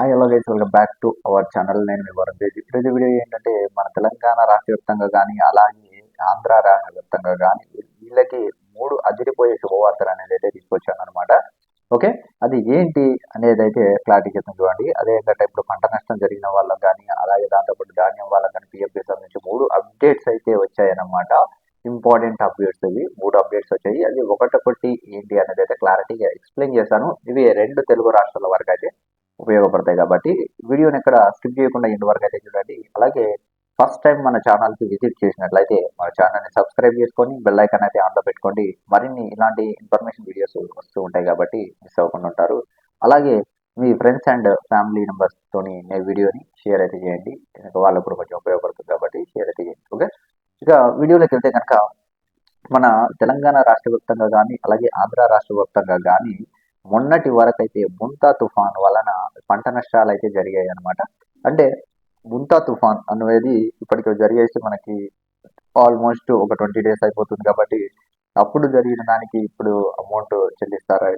Hi hello guys welcome back to our channel నేను మీ వరం తేజ్. ఈరోజు వీడియో ఏంటంటే మన తెలంగాణ రాష్ట్ర వ్యాప్తంగా కానీ అలాగే ఆంధ్ర రాష్ట్ర వ్యాప్తంగా కానీ వీళ్ళకి మూడు అదిరిపోయే శుభవార్తలు అనేది అయితే తీసుకొచ్చాను అనమాట ఓకే? అది ఏంటి అనేది అయితే క్లారిటీ చెప్తాను చూడండి. అదే ఏంటంటే ఇప్పుడు పంట నష్టం జరిగిన వాళ్ళకి కానీ అలాగే దాంతోపాటు ధాన్యం వాళ్ళకి కానీ పిఎఫ్కి సంబంధించి మూడు అప్డేట్స్ అయితే వచ్చాయన్నమాట ఇంపార్టెంట్ అప్డేట్స్ ఇవి మూడు అప్డేట్స్ వచ్చాయి. అది ఒకటొకటి ఏంటి అనేది అయితే క్లారిటీగా ఎక్స్ప్లెయిన్ చేశాను. ఇవి రెండు తెలుగు రాష్ట్రాల వరకు అయితే ఉపయోగపడతాయి కాబట్టి వీడియోని ఎక్కడ స్కిప్ చేయకుండా ఇంటి వరకు అయితే చూడండి. అలాగే ఫస్ట్ టైం మన ఛానల్కి విజిట్ చేసినట్లయితే మన ఛానల్ని సబ్స్క్రైబ్ చేసుకొని బెల్ ఐకాన్ అయితే ఆన్లో పెట్టుకోండి. మరిన్ని ఇలాంటి ఇన్ఫర్మేషన్ వీడియోస్ వస్తూ ఉంటాయి కాబట్టి మిస్ అవ్వకుండా ఉంటారు. అలాగే మీ ఫ్రెండ్స్ అండ్ ఫ్యామిలీ మెంబర్స్తోని నేను వీడియోని షేర్ అయితే చేయండి. వాళ్ళు కూడా కొంచెం ఉపయోగపడుతుంది కాబట్టి షేర్ అయితే చేయండి. ఓకే ఇక వీడియోలోకి వెళ్తే కనుక మన తెలంగాణ రాష్ట్ర వ్యాప్తంగా కానీ అలాగే ఆంధ్ర రాష్ట్ర వ్యాప్తంగా కానీ మొన్నటి వరకైతే అయితే ముంతా తుఫాన్ వలన పంట నష్టాలు అయితే జరిగాయి అనమాట అంటే ముంతా తుఫాన్ అనేది ఇప్పటికి జరిగేసి మనకి ఆల్మోస్ట్ ఒక ట్వంటీ డేస్ అయిపోతుంది కాబట్టి అప్పుడు జరిగిన దానికి ఇప్పుడు అమౌంట్ చెల్లిస్తారా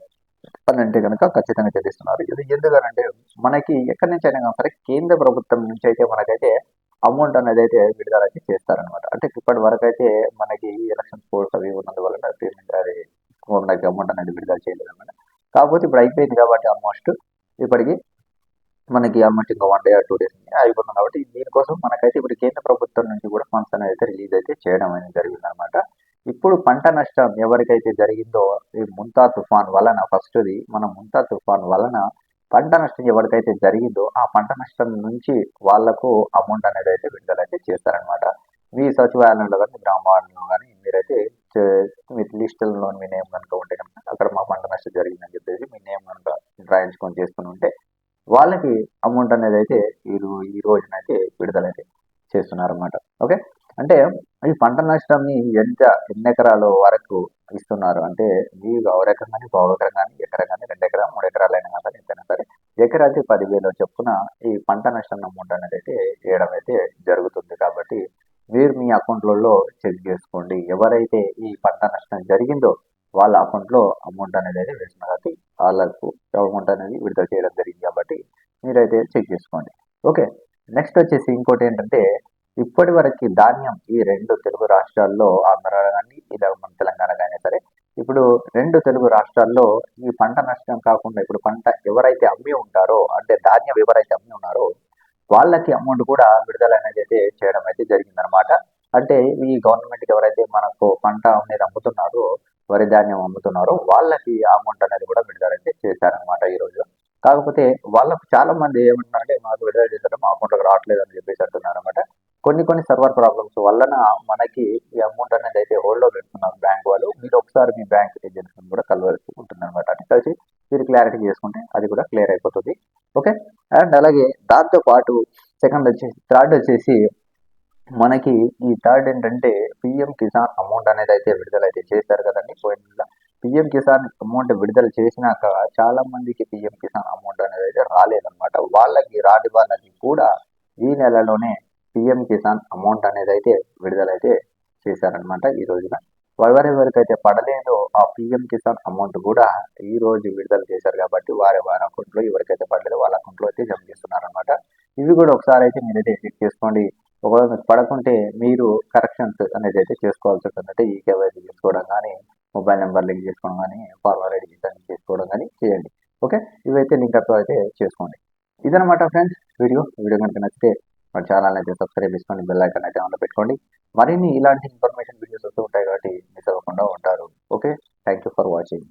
అని అంటే కనుక ఖచ్చితంగా చెల్లిస్తున్నారు. ఇది ఎందుకనంటే మనకి ఎక్కడి నుంచి అయినా సరే కేంద్ర ప్రభుత్వం నుంచి అయితే మనకైతే అమౌంట్ అనేది అయితే విడుదల అయితే చేస్తారనమాట అంటే ఇప్పటి వరకు అయితే మనకి ఎలక్షన్ కోర్స్ అవి ఉన్నందువల్ల పేమెంట్ అది మనకి అమౌంట్ అనేది విడుదల చేయలేదు అనమాట కాకపోతే ఇప్పుడు అయిపోయింది కాబట్టి ఆల్మోస్ట్ ఇప్పటికి మనకి ఆల్మోస్ట్ ఇంకా వన్ డే టూ డేస్ అయిపోతుంది కాబట్టి దీనికోసం మనకైతే ఇప్పుడు కేంద్ర ప్రభుత్వం నుంచి కూడా ఫండ్స్ అనేది అయితే రిలీజ్ అయితే చేయడం అనేది జరిగింది అనమాట ఇప్పుడు పంట నష్టం ఎవరికైతే జరిగిందో ఈ ముంతా తుఫాన్ వలన ఫస్ట్ది మన ముంతా తుఫాన్ వలన పంట నష్టం ఎవరికైతే జరిగిందో ఆ పంట నష్టం నుంచి వాళ్ళకు అమౌంట్ అనేది అయితే విడుదల అయితే చేస్తారనమాట మీ సచివాలయంలో కానీ గ్రామాలలో కానీ మీరైతే మీ లిస్టులలో మీ నేమ్ కనుక ఉంటే కనుక అక్కడ మా పంట నష్టం జరిగిందని చెప్పేసి మీ నేమ్ కనుక రాయించుకొని చేసుకుని ఉంటే వాళ్ళకి అమౌంట్ అనేది అయితే వీరు ఈ రోజునైతే విడుదలైతే చేస్తున్నారన్నమాట. ఓకే అంటే ఈ పంట నష్టాన్ని ఎంత ఎన్ని ఎకరాల వరకు ఇస్తున్నారు? అంటే మీ ఎకరం కానీ పావుకరం కానీ ఎకరం కానీ రెండు ఎకరం మూడు ఎకరాలు అయినా కానీ ఎంతైనా సరే ఎకరాకి పదివేలు చెప్పున ఈ పంట నష్టం అమౌంట్ అనేది అయితే వేయడం అయితే జరుగుతుంది. కాబట్టి మీరు మీ అకౌంట్లలో చెక్ చేసుకోండి. ఎవరైతే ఈ పంట నష్టం జరిగిందో వాళ్ళ అకౌంట్లో అమౌంట్ అనేది అయితే వేస్తున్నారు కాబట్టి వాళ్ళకు అమౌంట్ అనేది విడుదల చేయడం జరిగింది కాబట్టి మీరైతే చెక్ చేసుకోండి. ఓకే నెక్స్ట్ వచ్చేసి ఇంకోటి ఏంటంటే ఇప్పటి వరకు ధాన్యం ఈ రెండు తెలుగు రాష్ట్రాల్లో ఆంధ్ర కానీ ఇలా మన తెలంగాణ కానీ సరే ఇప్పుడు రెండు తెలుగు రాష్ట్రాల్లో ఈ పంట నష్టం కాకుండా ఇప్పుడు పంట ఎవరైతే అమ్మి ఉంటారో అంటే ధాన్యం ఎవరైతే అమ్మి ఉన్నారో వాళ్ళకి అమౌంట్ కూడా విడుదల అనేది అయితే చేయడం అయితే జరిగిందనమాట అంటే ఈ గవర్నమెంట్కి ఎవరైతే మనకు పంట అనేది అమ్ముతున్నారో వరి ధాన్యం అమ్ముతున్నారో. వాళ్ళకి అమౌంట్ అనేది కూడా విడుదల అయితే చేశారనమాట ఈరోజు కాకపోతే వాళ్ళకు చాలా మంది ఏమంటున్నారంటే మాకు విడుదల చేశారు మా అకౌంట్కి రావట్లేదు అని చెప్పేసి అంటున్నారు అనమాట కొన్ని కొన్ని సర్వర్ ప్రాబ్లమ్స్ వలన మనకి ఈ అమౌంట్ అనేది అయితే హోల్డ్లో పెడుతున్నారు బ్యాంక్ వాళ్ళు. మీరు ఒకసారి మీ బ్యాంక్ ఏజెంట్స్ కూడా కలవాల్సి ఉంటుంది అనమాట అంటే కలిసి మీరు క్లారిటీ చేసుకుంటే అది కూడా క్లియర్ అయిపోతుంది. ఓకే అండ్ అలాగే దాంతో పాటు సెకండ్ వచ్చేసి థర్డ్ వచ్చేసి మనకి ఈ థర్డ్ ఏంటంటే పిఎం కిసాన్ అమౌంట్ అనేది అయితే విడుదల అయితే చేశారు కదండి. పోయిన పిఎం కిసాన్ అమౌంట్ విడుదల చేసినాక చాలా మందికి పిఎం కిసాన్ అమౌంట్ అనేది అయితే రాలేదన్నమాట. వాళ్ళకి రాని వాళ్ళకి కూడా ఈ నెలలోనే పిఎం కిసాన్ అమౌంట్ అనేది అయితే విడుదలైతే చేశారనమాట ఈ రోజున. ఎవరెవరికైతే పడలేదో ఆ పిఎం కిసాన్ అమౌంట్ కూడా ఈ రోజు విడుదల చేశారు కాబట్టి వారి వారి అకౌంట్లో ఎవరికైతే పడలేదో వాళ్ళ అకౌంట్లో అయితే జమ చేస్తున్నారనమాట ఇవి కూడా ఒకసారి అయితే మీరైతే చెక్ చేసుకోండి. ఒకవేళ మీకు పడకుంటే మీరు కరెక్షన్స్ అనేది అయితే చేసుకోవాల్సి ఉంటుంది. ఈ కేవైసీ చేసుకోవడం కానీ మొబైల్ నెంబర్ లింక్ చేసుకోవడం కానీ ఫార్వర్డ్ ఐడి చేసుకోవడం కానీ చేయండి. ఓకే? ఇవైతే లింక్ అప్ అయితే చేసుకోండి. ఇదనమాట ఫ్రెండ్స్ వీడియో. వీడియో కనుక నచ్చితే మన ఛానల్ అయితే సబ్స్క్రైబ్ చేసుకోండి బెల్ ఐకాన్ అయితే ఆన్లో పెట్టుకోండి. మరిన్ని ఇలాంటి ఇన్ఫర్మేషన్ వీడియోస్ వస్తూ ఉంటాయి కాబట్టి మిస్ అవ్వకుండా ఉంటారు. Okay? Thank you for watching